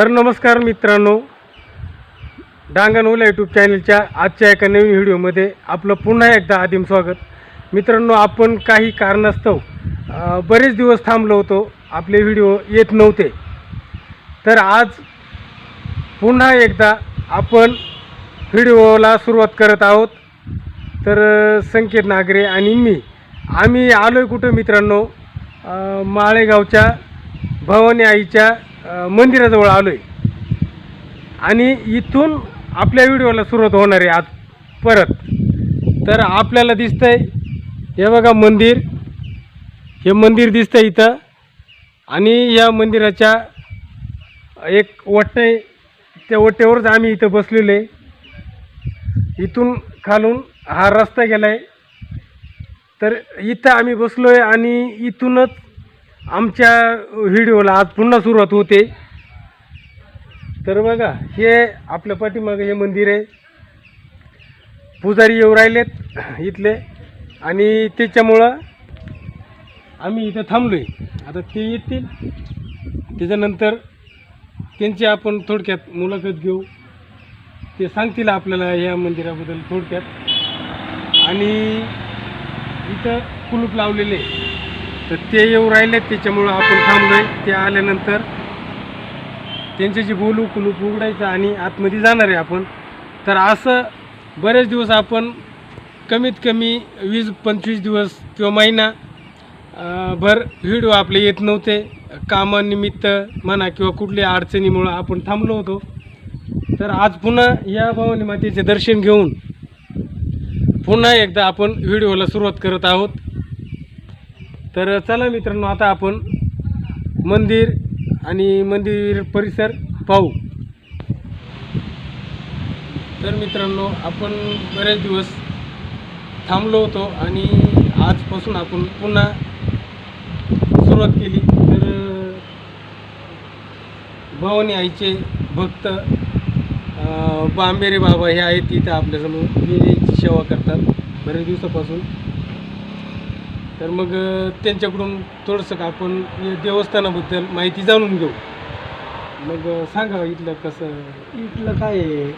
तर नमस्कार मित्रांनो डांगणवला यूट्यूब चॅनलच्या आजच्या एका नवीन व्हिडिओमध्ये आपलं पुन्हा एकदा आदिम स्वागत. मित्रांनो आपण काही कारणास्तव बरेच दिवस थांबलो होतो आपले व्हिडिओ येत नव्हते. तर आज पुन्हा एकदा आपण व्हिडिओला सुरुवात करत आहोत. तर संकेत नागरे आणि मी आम्ही आलो आहे कुठं मित्रांनो? माळेगावच्या भवानी आईच्या मंदिराजवळ आलो आहे आणि इथून आपल्या व्हिडिओला सुरुवात होणार आहे आज परत. तर आपल्याला दिसतंय हे बघा मंदिर. हे मंदिर दिसतंय इथं. आणि या मंदिराच्या एक वट्ट आहे त्या वट्ट्यावरच आम्ही इथं बसलेलो आहे. इथून खालून हा रस्ता गेला आहे तर इथं आम्ही बसलो आहे आणि इथूनच आमच्या व्हिडिओला आज पुन्हा सुरुवात होते. तर बघा हे आपल्या पाठीमागं हे मंदिर आहे. पुजारी येऊ राहिलेत इथले. आणि त्याच्यामुळं आम्ही इथं थांबलो आहे आता ते येतील. त्याच्यानंतर त्यांची आपण थोडक्यात मुलाखत घेऊ. ते सांगतील आपल्याला या मंदिराबद्दल थोडक्यात. आणि इथं कुलूप लावलेले. आहे. तर ते येऊ राहिलेत त्याच्यामुळं आपण थांबलो आहे ते आल्यानंतर त्यांच्याशी बोलू कुलूप उघडायचं आणि आतमध्ये जाणार आहे आपण. तर असं बरेच दिवस आपण कमीत कमी वीस पंचवीस दिवस किंवा महिना भर व्हिडिओ आपले येत नव्हते. कामानिमित्त म्हणा किंवा कुठल्या अडचणीमुळं आपण थांबलो होतो. तर आज पुन्हा या भवानी मातेचे दर्शन घेऊन पुन्हा एकदा आपण व्हिडिओला सुरुवात करत आहोत. तर चला मित्रांनो आता आपण मंदिर आणि मंदिर परिसर पाहू. तर मित्रांनो आपण बरेच दिवस थांबलो होतो आणि आजपासून आपण पुन्हा सुरुवात केली. तर भवानी आईचे भक्त बांबेरे बाबा हे आहेत तिथं आपल्यासमोर. हे सेवा करतात बरेच दिवसापासून. तर मग त्यांच्याकडून थोडंसं का आपण या देवस्थानाबद्दल माहिती जाणून घेऊ. मग सांगा इथलं कसं? इथलं काय आहे?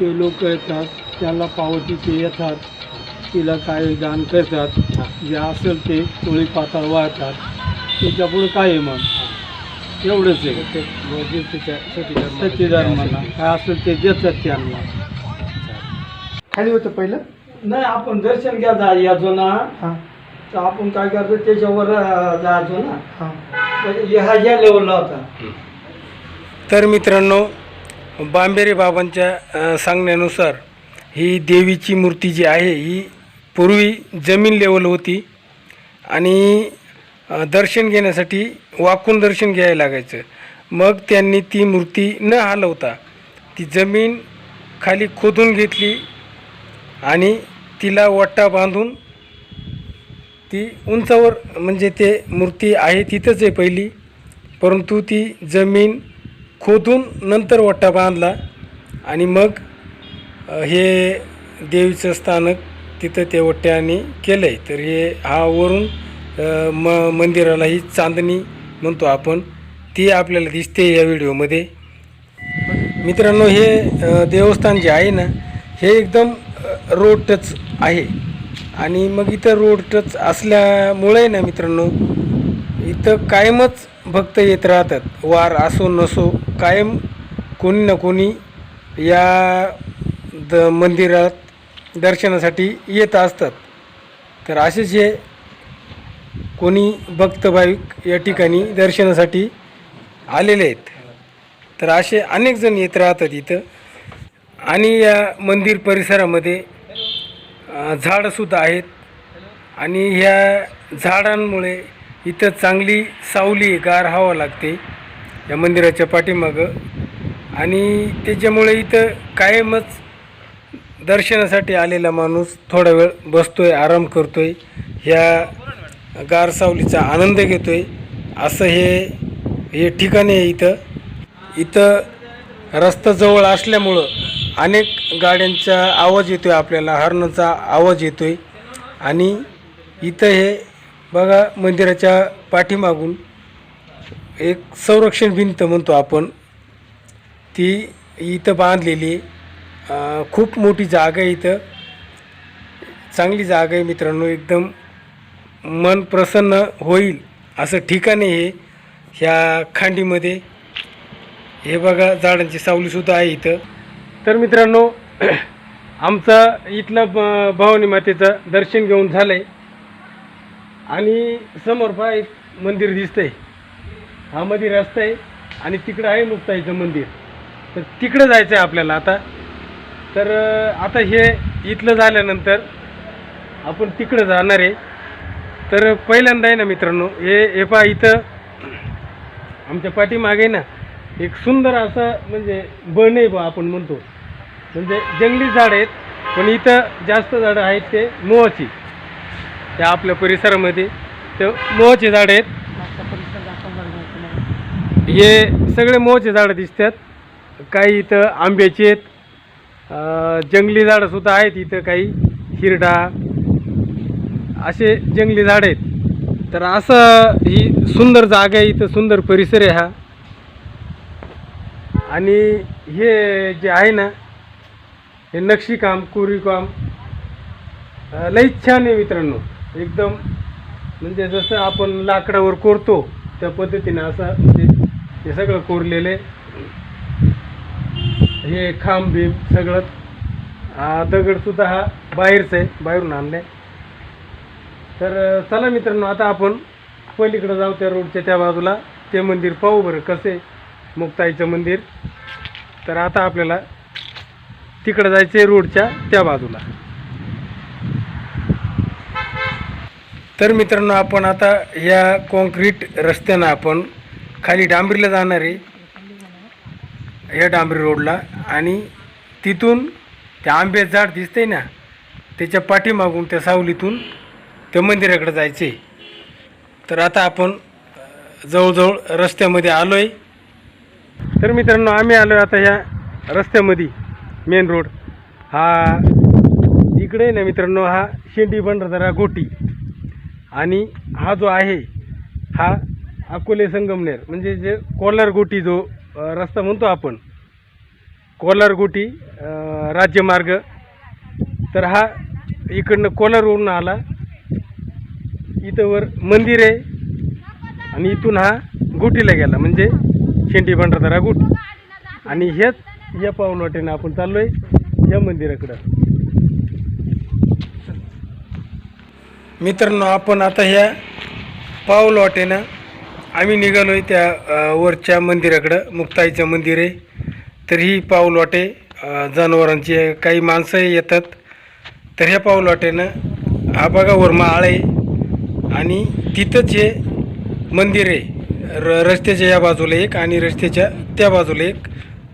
ते लोक येतात त्याला पावतीचे येतात तिला काय दान करतात जे असेल ते कोळी पाताळ वाळतात त्याच्यापुढे काय आहे मग? एवढंच आहे. म्हणा काय असेल ते देतात त्यांना. खाली होतं पहिलं? नाही आपण दर्शन घ्या जा ना हां. तर आपण काय करतो त्याच्यावर अं, जायचो ना. हां. म्हणजे ह्या ह्या लेवलला होता. तर मित्रांनो बांबेरे बाबांच्या अ, सांगण्यानुसार ही देवीची मूर्ती जी आहे ही पूर्वी जमीन लेवल होती आणि अ, दर्शन घेण्यासाठी वाकून दर्शन घ्यायला लागायचं. मग त्यांनी ती मूर्ती न हलवता ती जमीन खाली खोदून घेतली आणि तिला वट्टा बांधून ती उंचावर म्हणजे ते मूर्ती आहे तिथंच आहे पहिली. परंतु ती जमीन खोदून नंतर वट्टा बांधला आणि मग हे देवीचं स्थानक तिथं ते वट्ट्याने केलं आहे तर हे हा वरून म मंदिराला ही चांदणी म्हणतो आपण. ती आपल्याला दिसते या व्हिडिओमध्ये. मित्रांनो हे देवस्थान जे आहे ना हे एकदम अ, आहे. आणि मग इथं रोड टच असल्यामुळे ना मित्रांनो इथं कायमच भक्त येत राहतात. वार असो नसो कायम कोणी ना कोणी या द मंदिरात दर्शनासाठी येत असतात. तर असे जे कोणी भक्त भाविक या ठिकाणी दर्शनासाठी आलेले आहेत. तर असे अनेक जण येत राहतात इथं. आणि या मंदिर परिसरामध्ये झाडंसुद्धा आहेत. आणि ह्या झाडांमुळे इथं चांगली सावली गार हवा लागते या मंदिराच्या पाठीमागं. आणि त्याच्यामुळे इथं कायमच दर्शनासाठी आलेला माणूस थोडा वेळ बसतो आहे आराम करतो आहे ह्या गार सावलीचा आनंद घेतो आहे असं हे हे ठिकाण आहे इथं. इथं रस्ता जवळ असल्यामुळं अनेक गाड्यांचा आवाज येतो आहे आपल्याला हॉर्नचा आवाज येतो आहे आणि इथं हे बघा मंदिराच्या पाठीमागून एक संरक्षण भिंत म्हणतो आपण. ती इथं बांधलेली खूप मोठी जागा आहे इथं. चांगली जागा आहे मित्रांनो एकदम मन प्रसन्न होईल असं ठिकाण आहे हे ह्या खांडीमध्ये. हे बघा झाडांची सावलीसुद्धा आहे इथं. तर मित्रांनो आमचं इथलं ब- भवानी मातेचं दर्शन घेऊन झालं आहे आणि समोर पहा एक मंदिर दिसतंय. हा मंदिर रस्ता आहे आणि तिकडं आहे मुक्ताईचं मंदिर. तर तिकडं जायचं आहे आपल्याला आता. तर आता हे इथलं झाल्यानंतर आपण तिकडं जाणार आहे. तर पहिल्यांदा आहे ना मित्रांनो हे हे पहा इथं आमच्या पाठीमागे ना एक सुंदर असं म्हणजे बन आहे बा आपण म्हणतो. म्हणजे जंगली झाड आहेत पण इथं जास्त झाडं आहेत ते मोहाची. त्या आपल्या परिसरामध्ये ते मोहाचे झाड आहेत. हे सगळे मोहाचे झाडं दिसतात. काही इथं आंब्याचे आहेत. जंगली झाडंसुद्धा आहेत इथं काही. हिरडा. असे जंगली झाड आहेत. तर असं ही सुंदर जागा आहे इथं सुंदर परिसर आहे हा. आणि हे जे आहे ना हे नक्षीकाम कोरीकाम लई छान आहे मित्रांनो. एकदम म्हणजे जसं आपण लाकडावर कोरतो त्या पद्धतीने असं म्हणजे हे सगळं कोरलेलं आहे हे खांब बीम सगळं. हा दगडसुद्धा हा बाहेरचं आहे बाहेरून आणलं तर चला मित्रांनो आता आपण पलीकडं जाऊ त्या रोडच्या त्या बाजूला. ते मंदिर पाहू बरं कसे मुक्ताईचं मंदिर. तर आता आपल्याला तिकडं जायचं आहे रोडच्या त्या बाजूला. तर मित्रांनो आपण आता या कॉन्क्रीट रस्त्यानं आपण खाली डांबरीला जाणार आहे. या डांबरी रोडला. आणि तिथून त्या आंबे झाड दिसतंय ना त्याच्या पाठीमागून त्या सावलीतून त्या मंदिराकडे जायचं आहे तर आता आपण जवळजवळ रस्त्यामध्ये आलो आहे तर मित्रांनो आम्ही आलो आता ह्या रस्त्यामध्ये मेन रोड हा इकडे ना मित्रांनो हा शेंडी भंडारदरा गोटी. आणि हा जो आहे हा अकोले संगमनेर म्हणजे जे कोलार गोटी जो रस्ता म्हणतो आपण कोलार गोटी राज्यमार्ग तर हा इकडनं कोलारवरून आला. इथं वर मंदिर आहे. आणि इथून हा गोटीला गेला म्हणजे शेंडी भंडारदरा गुट. आणि हेच या पाऊल आपण आपण चाललोय या मंदिराकडं. मित्रांनो आपण आता ह्या पाऊल वाटेनं आम्ही निघालो आहे त्या वरच्या मंदिराकडं मुक्ताईचं मंदिर आहे. तर ही पाऊल वाटे जनावरांची काही माणसंही येतात. तर ह्या पाऊल वाटेनं हा बघा वर माळ आहे. आणि तिथंच हे मंदिर आहे. र रस्त्याच्या या बाजूला एक आणि रस्त्याच्या त्या बाजूला एक.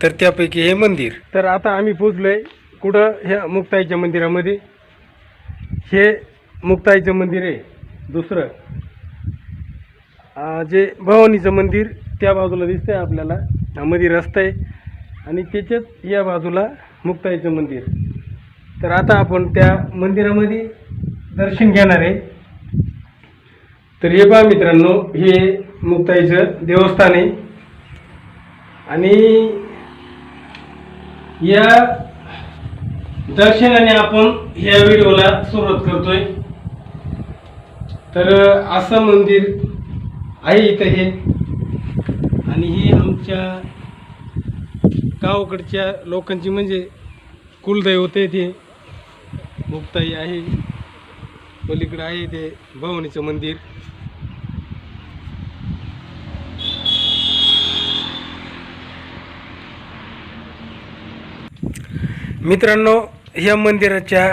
तर त्यापैकी हे मंदिर. तर आता आम्ही पोचलो आहे कुठं? ह्या मुक्ताईच्या मंदिरामध्ये. हे मुक्ताईचं मंदिर आहे. दुसरं. जे भवानीचं मंदिर त्या बाजूला दिसतं आहे आपल्याला मध्ये रस्ता आहे. आणि त्याच्यात या बाजूला मुक्ताईचं मंदिर. तर आता आपण त्या मंदिरामध्ये दर्शन घेणार आहे. तर हे पहा मित्रांनो हे मुक्ताईचं देवस्थान आहे. आणि या दर्शनाने आपण ह्या व्हिडिओला सुरुवात करतोय. तर असं मंदिर आहे इथं हे. आणि ही आमच्या गावाकडच्या लोकांची म्हणजे कुलदैवत आहे ते. मुक्ताई आहे. पलीकडे आहे ते भवानीचं मंदिर. मित्रांनो या मंदिराच्या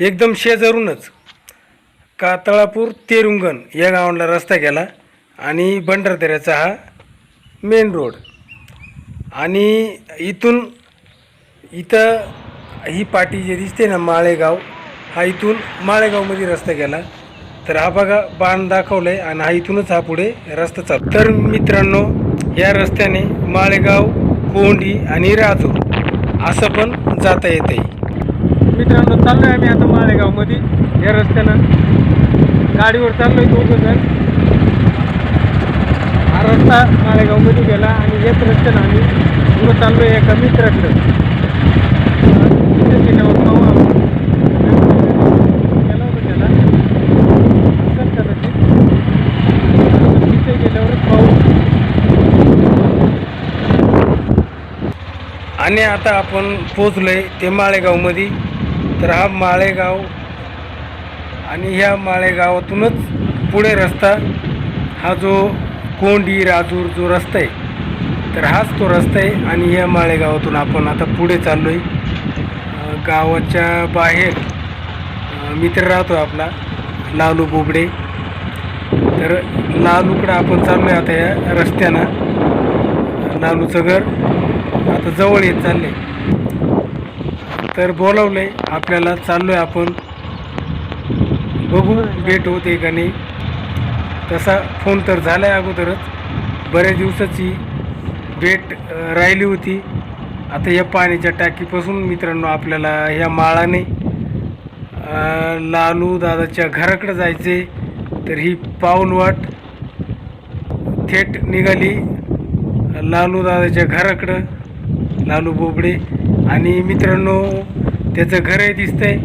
एकदम शेजारूनच कातळापूर तेरुंगण या गावाला रस्ता गेला आणि भंडारदऱ्याचा हा मेन रोड. आणि इथून इथं ही पाटी जे दिसते ना माळेगाव हा इथून माळेगावमध्ये रस्ता गेला. तर हा बघा बाण दाखवलं आहे आणि हा इथूनच हा पुढे रस्ता चालू तर मित्रांनो या रस्त्याने माळेगाव कोंडी आणि राजूर असं पण जाता येते मित्रांनो चाललोय आम्ही आता माळेगावमध्ये. या रस्त्यानं गाडीवर चाललोय दोघं जण. हा रस्ता माळेगावमध्ये गेला आणि याच रस्त्यानं आम्ही पुढं चाललो एका मित्राकडं मित्राचे नाव पाहू आपण. गेला होता त्याला असेल कदाचित. तिथे गेल्यावरच पाहू आणि आता आपण पोचलोय ते माळेगावमध्ये. तर हा माळेगाव आणि ह्या माळेगावातूनच पुढे रस्ता हा जो कोंडी राजूर जो रस्ता आहे तर हाच तो रस्ता आहे आणि ह्या माळेगावातून आपण आता पुढे चाललो आहे गावाच्या बाहेर मित्र राहतो आपला लालू बोबडे. तर लालूकडं आपण चाललो आहे आता या रस्त्यानं लालूचं घर. आता जवळ येत चालले. तर बोलावले आपल्याला चाललोय आपण. बघू भेट होते का नाही. तसा फोन तर झालाय अगोदरच. बऱ्याच दिवसाची भेट राहिली होती. आता या पाण्याच्या टाकीपासून मित्रांनो आपल्याला ह्या माळाने लालू दादाच्या घराकडे जायचे तर ही पाऊलवाट थेट निघाली. लालू दादाच्या घराकडं. लालू बोबडे आणि मित्रांनो त्याचं घरही दिसतंय.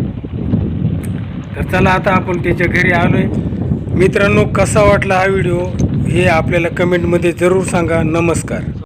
तर चला आता आपण त्याच्या घरी आलोय. मित्रांनो कसा वाटला हा व्हिडिओ हे आपल्याला कमेंटमध्ये जरूर सांगा. नमस्कार.